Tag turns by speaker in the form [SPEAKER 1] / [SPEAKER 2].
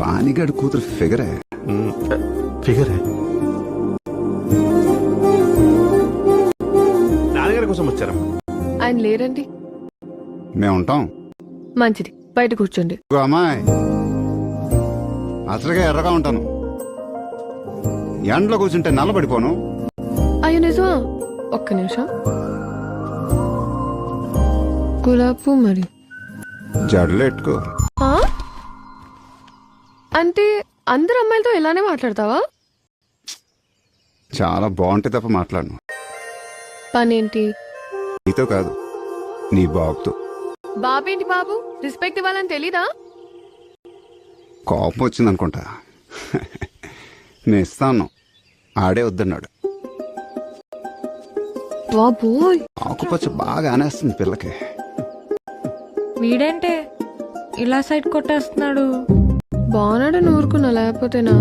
[SPEAKER 1] పానిగాడి కూతురు ఫిగరే.
[SPEAKER 2] ఫిగర్? నాన్నగారి కోసం వచ్చారమ్మా
[SPEAKER 3] ఆయన లేరండి.
[SPEAKER 1] మేము ఉంటాం.
[SPEAKER 3] మంచిది. బయట కూర్చోండి.
[SPEAKER 1] ఇదిగో అమ్మాయి. అసలుగా ఎర్రగా ఉంటాను. ఎండలో కూర్చుంటే నల్లబడిపోను.
[SPEAKER 3] అయ్యో నిజమా? ఒక్క నిమిషం. గులాబ్ మరి.
[SPEAKER 1] జడలు ఎట్టుకో.
[SPEAKER 3] ఆ? అంటే అందరు అమ్మాయిలతో ఇలానే మాట్లాడతావా?
[SPEAKER 1] చాలా బాగుంటే తప్ప మాట్లాడను.
[SPEAKER 3] పనేంటి?
[SPEAKER 1] నీతో కాదు నీ బాబుతో.
[SPEAKER 3] బాబేంటి బాబు? రెస్పెక్ట్ ఇవ్వాలని తెలీదా?
[SPEAKER 1] కోపం వచ్చింది అనుకుంటా నేను ఇస్తాను. ఆడే వద్దన్నాడు.
[SPEAKER 3] బాబోయ్.
[SPEAKER 1] ఆకుపచ్చ బాగా ఆనేస్తుంది పిల్లకి.
[SPEAKER 4] వీడేంటే? ఇలా సైడ్ కొట్టేస్తున్నాడు.
[SPEAKER 3] బాగున్నాడు నూరుకున్నా లేకపోతేనా?